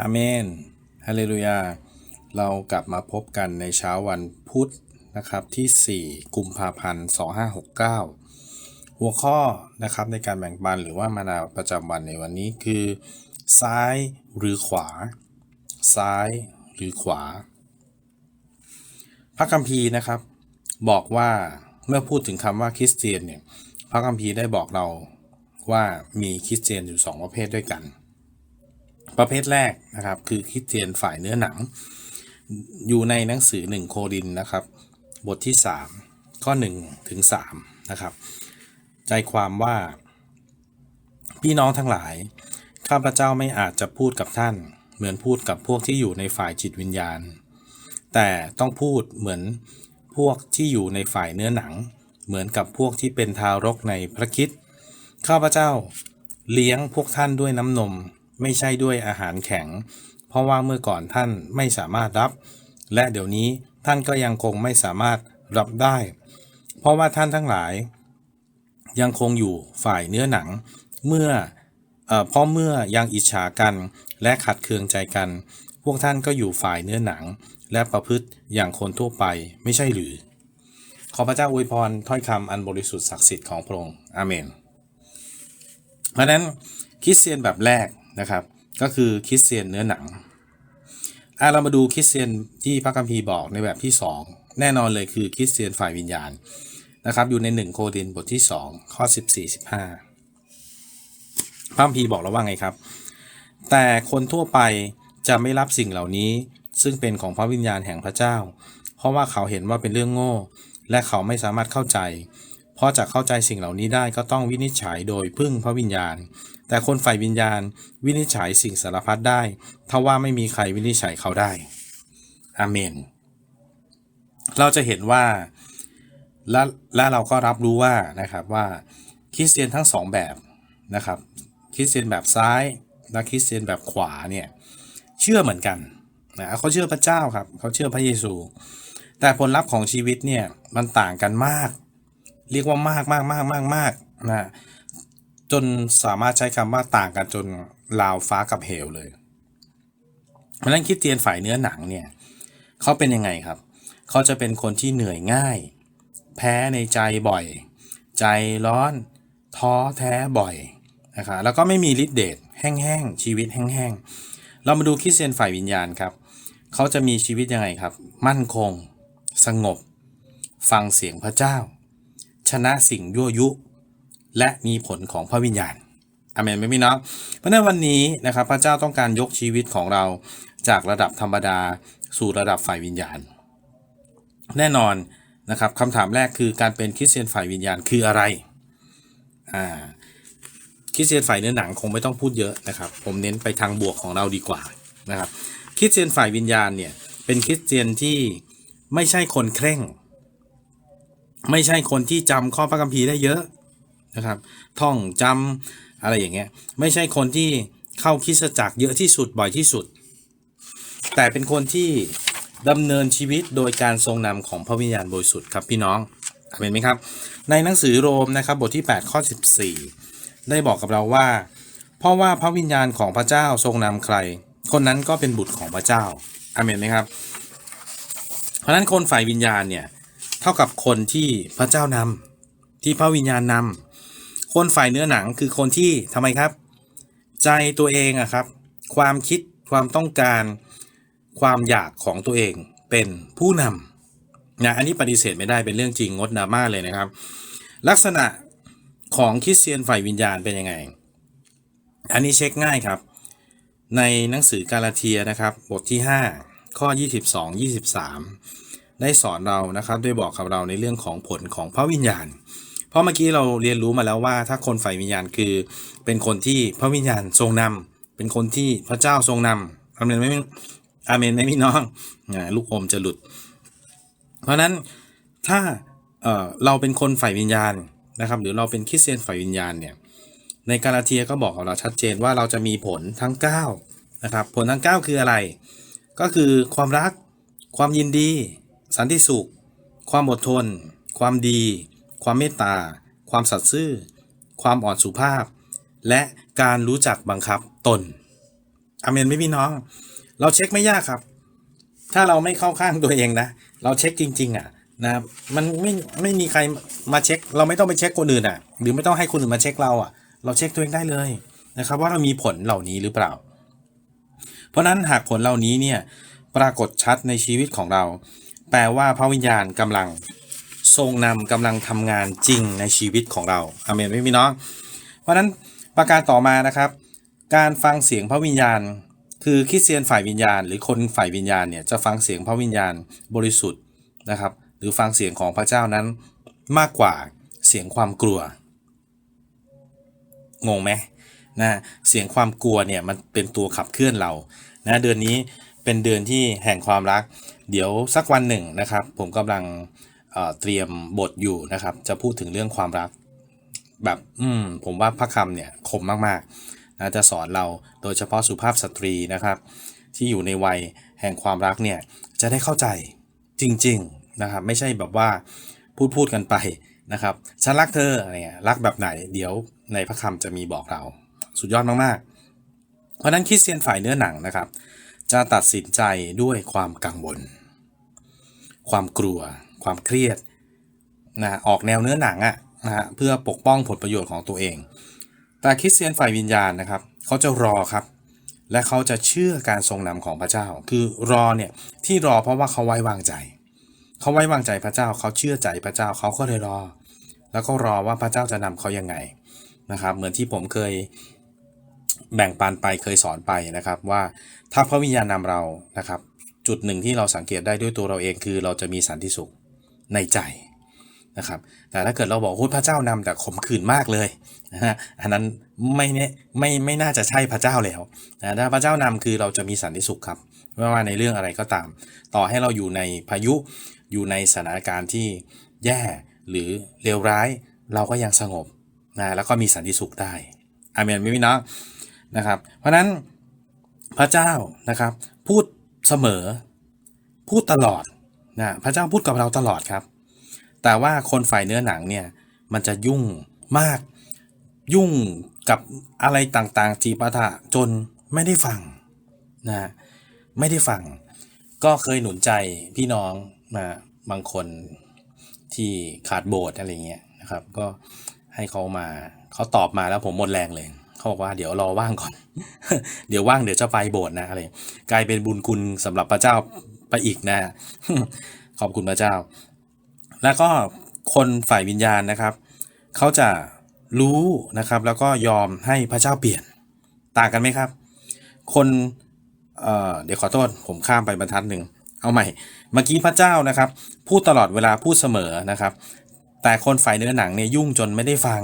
อาเมนฮาเลลูยา เรากลับมาพบกันในเช้าวันพุธนะครับที่ 4 กุมภาพันธ์ 2569 หัวข้อนะครับในการแบ่งปันหรือว่ามานาประจำวันในวันนี้คือ ซ้ายหรือขวา ซ้ายหรือขวา พระคัมภีร์นะครับ บอกว่าเมื่อพูดถึงคำว่าคริสเตียนเนี่ยพระคัมภีร์ได้บอกเราว่ามีคริสเตียนอยู่สองประเภทด้วยกัน ประเภทแรกนะครับ คือคริสเตียนฝ่ายเนื้อหนัง อยู่ในหนังสือหนึ่งโครินนะครับ บทที่ 3 ข้อ1ถึง3นะครับ ใจความว่า พี่น้องทั้งหลาย ข้าพเจ้าไม่อาจจะพูดกับท่าน เหมือนพูดกับพวกที่อยู่ในฝ่ายจิตวิญญาณ แต่ต้องพูดเหมือนพวกที่อยู่ในฝ่ายเนื้อหนัง เหมือนกับพวกที่เป็นทารกในพระคิดข้าพเจ้าเลี้ยงพวกท่านด้วยน้ำนม ไม่ใช่ด้วยอาหารแข็ง เพราะว่าเมื่อก่อนท่านไม่สามารถรับ และเดี๋ยวนี้ท่านก็ยังคงไม่สามารถรับได้ เพราะว่าท่านทั้งหลาย ยังคงอยู่ฝ่ายเนื้อหนัง เมื่อเอเพราะเมื่อยังอิจฉากันและขัดเคืองใจกัน พวกท่านก็อยู่ฝ่ายเนื้อหนัง และประพฤติอย่างคนทั่วไปไม่ใช่หรือ ขอพระเจ้าอวยพรถ้อยคำอันบริสุทธิ์ศักดิ์สิทธิ์ของพระองค์อาเมน เพราะนั้นคริสเตียนแบบแรก นะครับ ก็คือคริสเตียนเนื้อหนังอะเรามาดูคริสเตียนที่พระคัมภีร์บอกในแบบที่ 2 แน่นอนเลยคือคริสเตียนฝ่ายวิญญาณนะครับอยู่ใน 1 โครินบทที่ 2 ข้อ 14 15พระคัมภีร์บอกเราว่าไงครับ แต่คนทั่วไปจะไม่รับสิ่งเหล่านี้ซึ่งเป็นของพระวิญญาณแห่งพระเจ้า เพราะว่าเขาเห็นว่าเป็นเรื่องโง่ และเขาไม่สามารถเข้าใจ เพราะจะเข้าใจสิ่งเหล่านี้ได้ก็ต้องวินิจฉัยโดยพึ่งพระวิญญาณ แต่คนฝ่ายวิญญาณวินิจฉัยสิ่งสารพัดได้ทว่าไม่มีใครวินิจฉัยเขาได้อาเมน เราจะเห็นว่าและและเราก็รับรู้ว่านะครับว่าคริสเตียนทั้งสองแบบนะครับคริสเตียนแบบซ้ายและคริสเตียนแบบขวาเนี่ยเชื่อเหมือนกันนะเขาเชื่อพระเจ้าครับเขาเชื่อพระเยซู แต่ผลลัพธ์ของชีวิตเนี่ยมันต่างกันมาก เรียกว่ามากมากมากมากมากนะ จนสามารถใช้คำว่าต่างกันจนราวฟ้ากับเหวเลยเพราะฉะนั้นคริสเตียนฝ่ายเนื้อหนังเนี่ยเขาเป็นยังไงครับ เขาจะเป็นคนที่เหนื่อยง่าย แพ้ในใจบ่อย ใจร้อนท้อแท้บ่อยนะครับแล้วก็ไม่มีฤทธิ์เดชแห้งๆ ชีวิตแห้งๆ เรามาดูคริสเตียนฝ่ายวิญญาณครับ เขาจะมีชีวิตยังไงครับ มั่นคง สงบ ฟังเสียงพระเจ้า ชนะสิ่งยั่วยุ และมีผลของพระวิญญาณอเมนไหมพี่น้องเพราะฉะนั้นวันนี้นะครับพระเจ้าต้องการยกชีวิตของเราจากระดับธรรมดาสู่ระดับฝ่ายวิญญาณ แน่นอนนะครับคำถามแรกคือการเป็นคริสเตียนฝ่ายวิญญาณคืออะไรอ่าคริสเตียนฝ่ายเนื้อหนังคงไม่ต้องพูดเยอะนะครับ ผมเน้นไปทางบวกของเราดีกว่านะครับคริสเตียนฝ่ายวิญญาณเนี่ยเป็นคริสเตียนที่ไม่ใช่คนเคร่ง ไม่ใช่คนที่จำข้อพระคัมภีร์ได้เยอะ นะครับ ท่องจำอะไรอย่างเงี้ย ไม่ใช่คนที่เข้าคิสจักรเยอะที่สุดบ่อยที่สุด แต่เป็นคนที่ดำเนินชีวิตโดยการทรงนำของพระวิญญาณบริสุทธิ์ครับพี่น้องเห็นไหมครับ ในหนังสือโรมนะครับบทที่ 8 ข้อ 14 ได้บอกกับเราว่า เพราะว่าพระวิญญาณของพระเจ้าทรงนำใคร คนนั้นก็เป็นบุตรของพระเจ้าอเมนไหมครับ เพราะฉะนั้นคนฝ่ายวิญญาณเนี่ยเท่ากับคนที่พระเจ้านำที่พระวิญญาณนำ คนฝ่ายเนื้อหนังคือคนที่ทำไมครับ ใจตัวเองอะครับ ความคิดความต้องการความอยากของตัวเองเป็นผู้นำนะอันนี้ปฏิเสธไม่ได้เป็นเรื่องจริงงดดราม่าเลยนะครับ ลักษณะของคริสเตียนฝ่ายวิญญาณเป็นยังไง อันนี้เช็คง่ายครับ ในหนังสือกาลาเทียนะครับ บทที่ 5 ข้อ 22 23 ได้สอนเรานะครับด้วยบอกกับเราในเรื่องของผลของพระวิญญาณ เพราะเมื่อกี้เราเรียนรู้มาแล้วว่าถ้าคนฝ่ายวิญญาณคือ เป็นคนที่พระวิญญาณทรงนำเป็นคนที่พระเจ้าทรงนำอาเมนไหมอาเมนไหมพี่น้องลูกอมจะหลุด เพราะนั้นถ้าเเราเป็นคนฝ่ายวิญญาณนะครับ หรือเราเป็นคริสเตียนฝ่ายวิญญาณเนี่ยในกาลาเทียก็บอกกับเราชัดเจนว่าเราจะมีผลทั้ง9นะครับผลทั้ง 9 คืออะไร ก็คือความรัก ความยินดี สันติสุข ความอดทน ความดี ความเมตตา ความสัตย์ซื่อ ความอ่อนสุภาพ และการรู้จักบังคับตนอเมนไม่พี่น้อง เราเช็คไม่ยากครับ ถ้าเราไม่เข้าข้างตัวเองนะ เราเช็คจริง ๆ อะนะครับมันไม่ไม่มีใครมาเช็ค เราไม่ต้องไปเช็คคนอื่นอะ หรือไม่ต้องให้คนอื่นมาเช็คเราอะ เราเช็คตัวเองได้เลยนะครับ ว่าเรามีผลเหล่านี้หรือเปล่า เพราะฉะนั้นหากผลเหล่านี้เนี่ยปรากฏชัดในชีวิตของเรา แปลว่าพระวิญญาณกำลัง ทรงนำกำลังทำงานจริงในชีวิตของเราอเมนไหมพี่น้องเพราะฉะนั้นประการต่อมานะครับ การฟังเสียงพระวิญญาณ คือคริสเตียนฝ่ายวิญญาณ หรือคนฝ่ายวิญญาณเนี่ยจะฟังเสียงพระวิญญาณบริสุทธิ์นะครับ หรือฟังเสียงของพระเจ้านั้นมากกว่าเสียงความกลัวงงไหมนะเสียงความกลัวเนี่ยมันเป็นตัวขับเคลื่อนเรานะเดือนนี้เป็นเดือนที่แห่งความรัก เดี๋ยวสักวันหนึ่งนะครับ ผมกำลัง เตรียมบทอยู่นะครับ จะพูดถึงเรื่องความรัก แบบอืมผมว่าพระคำเนี่ยคมมากๆนะจะสอนเราโดยเฉพาะสุภาพสตรีนะครับ ที่อยู่ในวัยแห่งความรักเนี่ยจะได้เข้าใจจริง ๆนะครับ ไม่ใช่แบบว่าพูดพูดกันไปนะครับฉันรักเธออะไรเงี้ยรักแบบไหนเดี๋ยวในพระคำจะมีบอกเรา สุดยอดมากๆ เพราะฉะนั้นคริสเตียนฝ่ายเนื้อหนังนะครับ จะตัดสินใจด้วยความกังวล ความกลัว ความเครียดนะออกแนวเนื้อหนังอะนะฮะเพื่อปกป้องผลประโยชน์ของตัวเอง แต่คริสเตียนฝ่ายวิญญาณนะครับเขาจะรอครับ และเขาจะเชื่อการทรงนำของพระเจ้า คือรอเนี่ยที่รอเพราะว่าเขาไว้วางใจ เขาไว้วางใจพระเจ้าเขาเชื่อใจพระเจ้าเขาก็เลยรอ แล้วก็รอว่าพระเจ้าจะนำเขายังไงนะครับ เหมือนที่ผมเคยแบ่งปันไปเคยสอนไปนะครับว่าถ้าพระวิญญาณนำเรานะครับ จุดหนึ่งที่เราสังเกตได้ด้วยตัวเราเองคือเราจะมีสันติสุข ในใจนะครับ แต่ถ้าเกิดเราบอกพระเจ้านำแต่ขมขื่นมากเลยนะฮะ อันนั้นไม่เนี่ยไม่ไม่น่าจะใช่พระเจ้าแล้วนะถ้าพระเจ้านำคือเราจะมีสันติสุขครับ ไม่ว่าในเรื่องอะไรก็ตาม ต่อให้เราอยู่ในพายุ อยู่ในสถานการณ์ที่แย่หรือเลวร้าย เราก็ยังสงบนะแล้วก็มีสันติสุขได้อาเมนไหมพี่น้องนะครับ เพราะนั้นพระเจ้านะครับพูดเสมอ พูดตลอด นะพระเจ้าพูดกับเราตลอดครับ แต่ว่าคนฝ่ายเนื้อหนังเนี่ยมันจะยุ่งมาก ยุ่งกับอะไรต่างๆจีปาถะจนไม่ได้ฟังนะไม่ได้ฟัง ก็เคยหนุนใจพี่น้องมาบางคนที่ขาดโบสถ์อะไรเงี้ยนะครับ ก็ให้เขามาเขาตอบมาแล้วผมหมดแรงเลยเขาบอกว่าเดี๋ยวรอว่างก่อน เดี๋ยวว่างเดี๋ยวจะไปโบสถ์นะอะไรกลายเป็นบุญคุณสำหรับพระเจ้า ไปอีกนะ ขอบคุณพระเจ้า แล้วก็คนฝ่ายวิญญาณนะครับ เขาจะรู้นะครับ แล้วก็ยอมให้พระเจ้าเปลี่ยนต่างกันไหมครับ คนเเดี๋ยวขอโทษผมข้ามไปบรรทัดหนึ่งเอาใหม่ เมื่อกี้พระเจ้านะครับ พูดตลอดเวลาพูดเสมอนะครับ แต่คนฝ่ายเนื้อหนังเนี่ยยุ่งจนไม่ได้ฟัง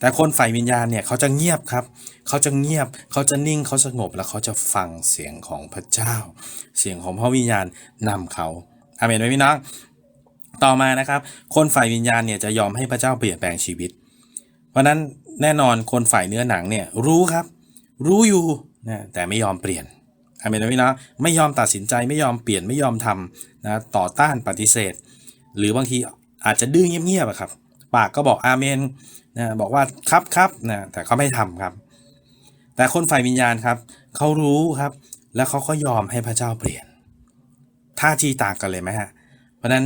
แต่คนฝ่ายวิญญาณเนี่ยเขาจะเงียบครับ เขาจะเงียบ เขาจะนิ่งเขาสงบแล้วเขาจะฟังเสียงของพระเจ้า เสียงของพระวิญญาณนำเขาอาเมนไหมพี่น้องต่อมานะครับ คนฝ่ายวิญญาณเนี่ยจะยอมให้พระเจ้าเปลี่ยนแปลงชีวิต เพราะนั้นแน่นอนคนฝ่ายเนื้อหนังเนี่ยรู้ครับ รู้อยู่นะแต่ไม่ยอมเปลี่ยนอาเมนไหมพี่น้องไม่ยอมตัดสินใจไม่ยอมเปลี่ยนไม่ยอมทำนะต่อต้านปฏิเสธ หรือบางทีอาจจะดื้อเงียบๆครับ ปากก็บอกอาเมนนะบอกว่าครับครับนะแต่เขาไม่ทำครับ แต่คนฝ่ายวิญญาณครับเขารู้ครับ แล้วเขาก็ยอมให้พระเจ้าเปลี่ยนท่าทีต่างกันเลยไหมฮะ เพราะนั้น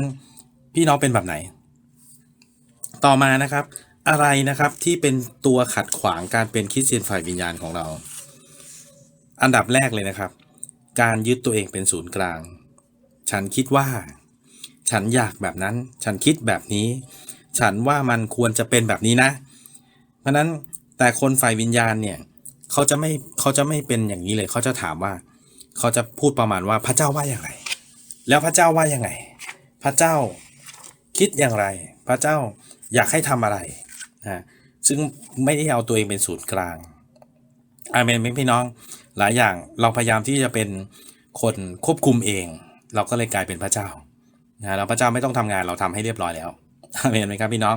พี่น้องเป็นแบบไหน ต่อมานะครับ อะไรนะครับที่เป็นตัวขัดขวางการเป็นคริสเตียนฝ่ายวิญญาณของเรา อันดับแรกเลยนะครับ การยึดตัวเองเป็นศูนย์กลาง ฉันคิดว่า ฉันอยากแบบนั้น ฉันคิดแบบนี้ ฉันว่ามันควรจะเป็นแบบนี้นะ เพราะฉะนั้นแต่คนฝ่ายวิญญาณเนี่ย เขาจะไม่เขาจะไม่เป็นอย่างนี้เลย เขาจะถามว่า เขาจะพูดประมาณว่าพระเจ้าว่าอย่างไร แล้วพระเจ้าว่ายังไง พระเจ้าคิดอย่างไร พระเจ้าอยากให้ทำอะไรนะซึ่งไม่ได้เอาตัวเองเป็นศูนย์กลางอาเมนไหมพี่น้องหลายอย่างเราพยายามที่จะเป็นคนควบคุมเอง เราก็เลยกลายเป็นพระเจ้านะแล้วพระเจ้าไม่ต้องทำงานเราทำให้เรียบร้อยแล้วอาเมนไหมครับพี่น้อง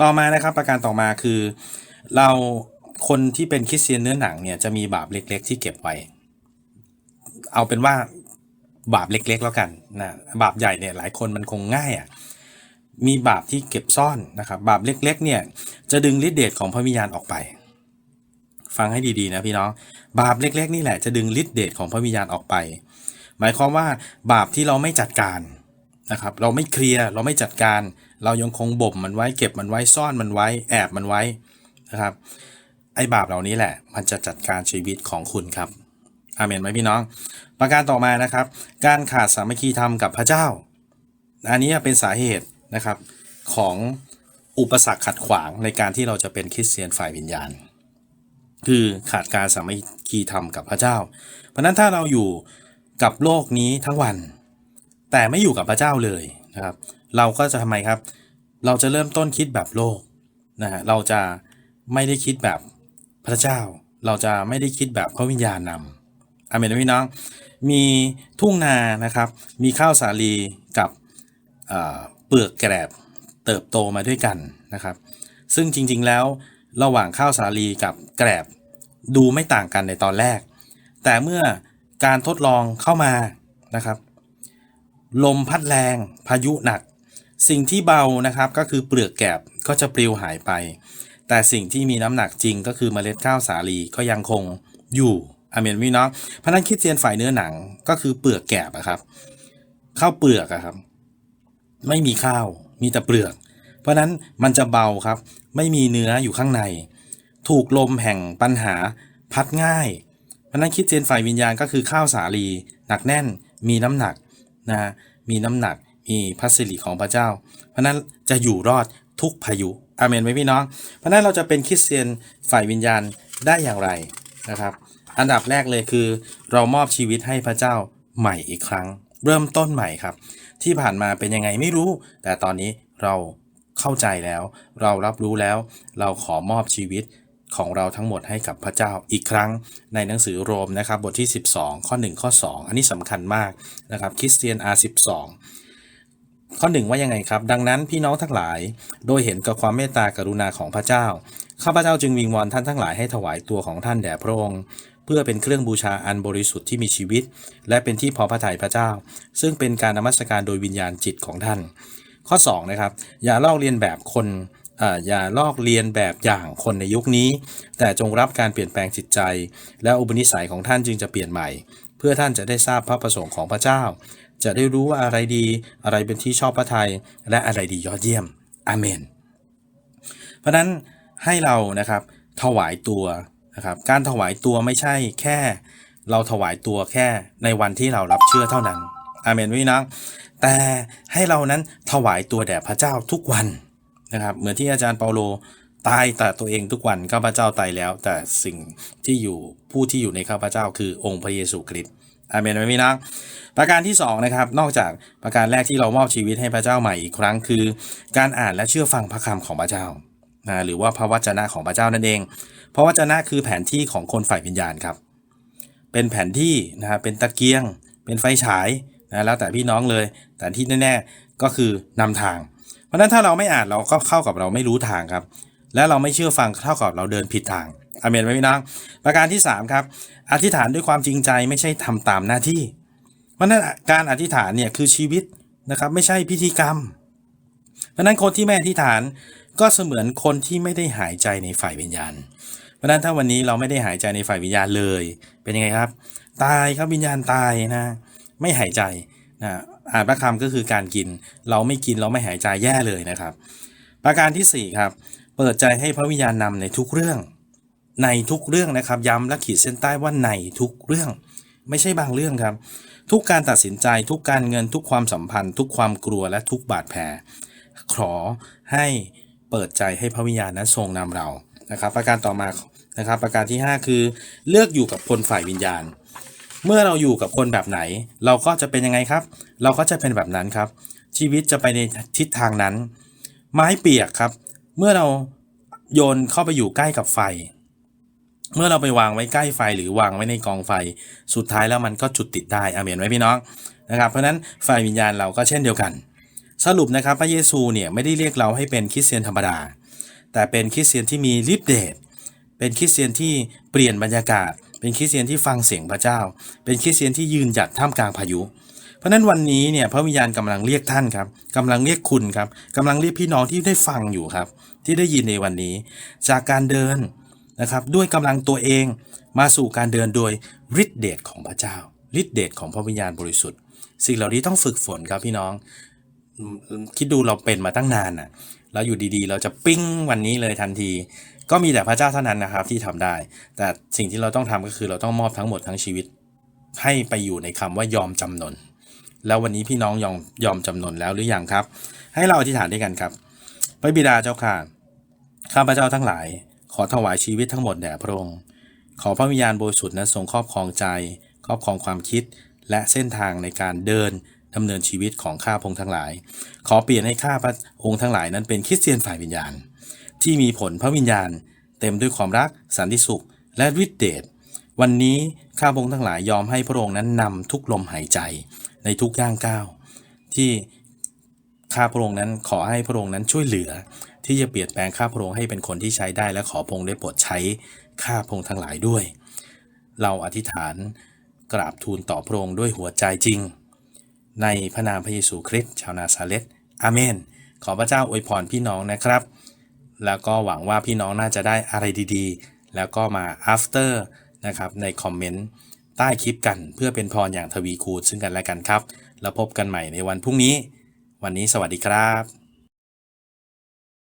ต่อมานะครับประการต่อมาคือเรา คนที่เป็นคริสเตียนเนื้อหนังเนี่ยจะมีบาปเล็ก ๆ ที่เก็บไว้ เอาเป็นว่าบาปเล็ก ๆ แล้วกันนะบาปใหญ่เนี่ยหลายคนมันคงง่ายอะมีบาปที่เก็บซ่อนนะครับ บาปเล็ก ๆ เนี่ยจะดึงฤทธิเดชของพระวิญญาณออกไป ฟังให้ดีๆนะพี่น้อง บาปเล็ก ๆ นี่แหละจะดึงฤทธิเดชของพระวิญญาณออกไป หมายความว่าบาปที่เราไม่จัดการนะครับ เราไม่เคลียร์เราไม่จัดการ เรายังคงบ่มมันไว้เก็บมันไว้ซ่อนมันไว้ แอบมันไว้นะครับ ไอ้บาปเหล่านี้แหละ มันจะจัดการชีวิตของคุณครับอาเมนไหมพี่น้อง ประการต่อมานะครับ การขาดสามัคคีธรรมกับพระเจ้า อันนี้เป็นสาเหตุนะครับของอุปสรรคขัดขวางในการที่เราจะเป็นคริสเตียนฝ่ายวิญญาณ คือขาดการสามัคคีธรรมกับพระเจ้า เพราะฉะนั้นถ้าเราอยู่กับโลกนี้ทั้งวัน แต่ไม่อยู่กับพระเจ้าเลยนะครับ เราก็จะทำไมครับ เราจะเริ่มต้นคิดแบบโลกนะฮะเราจะไม่ได้คิดแบบ พระเจ้าเราจะไม่ได้คิดแบบพระวิญญาณนำอาเมนไหมพี่น้อง มีทุ่งนานะครับ มีข้าวสาลีกับเปลือกแกรบเติบโตมาด้วยกันนะครับ ซึ่งจริงๆแล้วระหว่างข้าวสาลีกับแกรบดูไม่ต่างกันในตอนแรก แต่เมื่อการทดลองเข้ามานะครับ ลมพัดแรงพายุหนัก สิ่งที่เบานะครับก็คือเปลือกแกบก็จะปลิวหายไป แต่สิ่งที่มีน้ำหนักจริงก็คือเมล็ดข้าวสาลีก็ยังคงอยู่อเมนพี่น้องเพราะนั้นคริดเตียนฝ่ายเนื้อหนังก็คือเปลือกแกบอะครับข้าวเปลือกอะครับ ไม่มีข้าวมีแต่เปลือก เพราะนั้นมันจะเบาครับ ไม่มีเนื้ออยู่ข้างใน ถูกลมแห่งปัญหาพัดง่าย เพราะนั้นคิดเตียนฝ่ายวิญญาณก็คือข้าวสาลี หนักแน่น มีน้ำหนักนะมีน้ำหนักมีพัสริของพระเจ้า เพราะนั้นจะอยู่รอดทุกพายุ อาเมนไหมพี่น้อง เพราะนั้นเราจะเป็นคริสเตียนฝ่ายวิญญาณได้อย่างไรนะครับ อันดับแรกเลยคือเรามอบชีวิตให้พระเจ้าใหม่อีกครั้ง เริ่มต้นใหม่ครับ ที่ผ่านมาเป็นยังไงไม่รู้ แต่ตอนนี้เราเข้าใจแล้ว เรารับรู้แล้ว เราขอมอบชีวิตของเราทั้งหมดให้กับพระเจ้าอีกครั้งในหนังสือโรมนะครับบทที่ 12 ข้อ 1 ข้อ 2 อันนี้สำคัญมากนะครับคริสเตียน R12 ข้อหนึ่งว่ายังไงครับ ดังนั้นพี่น้องทั้งหลาย โดยเห็นกับความเมตตากรุณาของพระเจ้า ข้าพเจ้าจึงวิงวอนท่านทั้งหลายให้ถวายตัวของท่านแด่พระองค์เพื่อเป็นเครื่องบูชาอันบริสุทธิ์ที่มีชีวิต และเป็นที่พอพระทัยพระเจ้า ซึ่งเป็นการนมัสการโดยวิญญาณจิตของท่าน ข้อ2นะครับอย่าลอกเลียนแบบคนออย่าลอกเลียนแบบอย่างคนในยุคนี้ แต่จงรับการเปลี่ยนแปลงจิตใจ และอุปนิสัยของท่านจึงจะเปลี่ยนใหม่ เพื่อท่านจะได้ทราบพระประสงค์ของพระเจ้า จะได้รู้ว่าอะไรดี อะไรเป็นที่ชอบพระทัยและอะไรดียอดเยี่ยมอาเมน เพราะฉะนั้นให้เรานะครับถวายตัวนะครับการถวายตัวไม่ใช่แค่ เราถวายตัวแค่ในวันที่เรารับเชื่อเท่านั้นอาเมนพี่น้องแต่ให้เรานั้นถวายตัวแด่พระเจ้าทุกวันนะครับเหมือนที่อาจารย์เปาโลตายแต่ตัวเองทุกวันข้าพเจ้าตายแล้ว แต่สิ่งที่อยู่ผู้ที่อยู่ในข้าพเจ้าคือองค์พระเยซูคริสต์ อาเมนไหมพี่น้องประการที่2นะครับนอกจากประการแรกที่เรามอบชีวิตให้พระเจ้าใหม่อีกครั้งคือ การอ่านและเชื่อฟังพระคำของพระเจ้านะหรือว่าพระวจนะของพระเจ้านั่นเอง พระวจนะคือแผนที่ของคนฝ่ายวิญญาณครับ เป็นแผนที่นะครับเป็นตะเกียง เป็นไฟฉายนะแล้วแต่พี่น้องเลย แต่ที่แน่ๆก็คือนำทาง เพราะฉะนั้นถ้าเราไม่อ่านเราก็เข้ากับเราไม่รู้ทางครับ และเราไม่เชื่อฟังเท่ากับเราเดินผิดทาง อาเมนไหมพี่น้อง ประการที่ 3 ครับ อธิษฐานด้วยความจริงใจไม่ใช่ทำตามหน้าที่ เพราะนั้นการอธิษฐานเนี่ยคือชีวิตนะครับ ไม่ใช่พิธีกรรม เพราะนั้นคนที่ไม่อธิษฐานก็เสมือนคนที่ไม่ได้หายใจในฝ่ายวิญญาณ เพราะฉะนั้นถ้าวันนี้เราไม่ได้หายใจในฝ่ายวิญญาณเลย เป็นยังไงครับ ตายครับวิญญาณตายนะ ไม่หายใจนะอ่านพระคำก็คือการกิน เราไม่กินเราไม่หายใจแย่เลยนะครับ ประการที่ 4 ครับ เปิดใจให้พระวิญญาณนำในทุกเรื่อง ในทุกเรื่องนะครับ ย้ำและขีดเส้นใต้ว่าในทุกเรื่อง ไม่ใช่บางเรื่องครับ ทุกการตัดสินใจทุกการเงินทุกความสัมพันธ์ ทุกความกลัวและทุกบาดแผลขอให้เปิดใจให้พระวิญญาณนั้นทรงนำเรานะครับ ประการต่อมานะครับประการที่ 5 คือ เลือกอยู่กับคนฝ่ายวิญญาณ เมื่อเราอยู่กับคนแบบไหน เราก็จะเป็นยังไงครับ เราก็จะเป็นแบบนั้นครับ ชีวิตจะไปในทิศทางนั้น ไม้เปียกครับ เมื่อเราโยนเข้าไปอยู่ใกล้กับไฟ เมื่อเราไปวางไว้ใกล้ไฟหรือวางไว้ในกองไฟ สุดท้ายแล้วมันก็จุดติดได้อาเมนไหมพี่น้องนะครับ เพราะฉะนั้นไฟวิญญาณเราก็เช่นเดียวกัน สรุปนะครับพระเยซูเนี่ยไม่ได้เรียกเราให้เป็นคริสเตียนธรรมดา แต่เป็นคริสเตียนที่มีฤทธิ์เดชเป็นคริสเตียนที่เปลี่ยนบรรยากาศ เป็นคริสเตียนที่ฟังเสียงพระเจ้า เป็นคริสเตียนที่ยืนหยัดท่ามกลางพายุ เพราะฉะนั้นวันนี้เนี่ยพระวิญญาณกำลังเรียกท่านครับกำลังเรียกคุณครับกำลังเรียกพี่น้องที่ได้ฟังอยู่ครับ ที่ได้ยินในวันนี้ จากการเดิน นะครับด้วยกำลังตัวเองมาสู่การเดินโดยฤทธิเดชของพระเจ้าฤทธิเดชของพระวิญญาณบริสุทธิ์ สิ่งเหล่านี้ต้องฝึกฝนครับพี่น้อง คิดดูเราเป็นมาตั้งนานน่ะแล้วอยู่ดีๆ เราจะปิ้งวันนี้เลยทันที ก็มีแต่พระเจ้าเท่านั้นนะครับที่ทำได้ แต่สิ่งที่เราต้องทำก็คือเราต้องมอบทั้งหมดทั้งชีวิต ให้ไปอยู่ในคำว่ายอมจำนน แล้ววันนี้พี่น้องยอมยอมจำนนแล้วหรือยังครับ ให้เราอธิษฐานด้วยกันครับ พระบิดาเจ้าค่ะข้าพระเจ้าทั้งหลาย ขอถวายชีวิตทั้งหมดแด่พระองค์ ขอพระวิญญาณบริสุทธิ์นั้นทรงครอบครองใจ ครอบครองความคิด และเส้นทางในการเดินดำเนินชีวิตของข้าพงทั้งหลาย ขอเปลี่ยนให้ข้าพระองค์ทั้งหลายนั้นเป็นคริสเตียนฝ่ายวิญญาณ ที่มีผลพระวิญญาณ เต็มด้วยความรัก สันติสุข และฤทธิเดช วันนี้ข้าพงทั้งหลายยอมให้พระองค์นั้นนำทุกลมหายใจในทุกย่างก้าวที่ข้าพระองค์นั้นขอให้พระองค์นั้นช่วยเหลือ ที่จะเปลี่ยนแปลงข้าพระองค์ให้เป็นคนที่ใช้ได้และขอพระองค์ได้โปรดใช้ข้าพระองค์ทั้งหลายด้วย เราอธิษฐานกราบทูลต่อพระองค์ด้วยหัวใจจริง ในพระนามพระเยซูคริสต์ชาวนาซาเรตอาเมน ขอพระเจ้าอวยพรพี่น้องนะครับ แล้วก็หวังว่าพี่น้องน่าจะได้อะไรดีๆ แล้วก็มา after นะครับในคอมเมนต์ใต้คลิปกันเพื่อเป็นพรอย่างทวีคูณซึ่งกันและกันครับ แล้วพบกันใหม่ในวันพรุ่งนี้ วันนี้สวัสดีครับ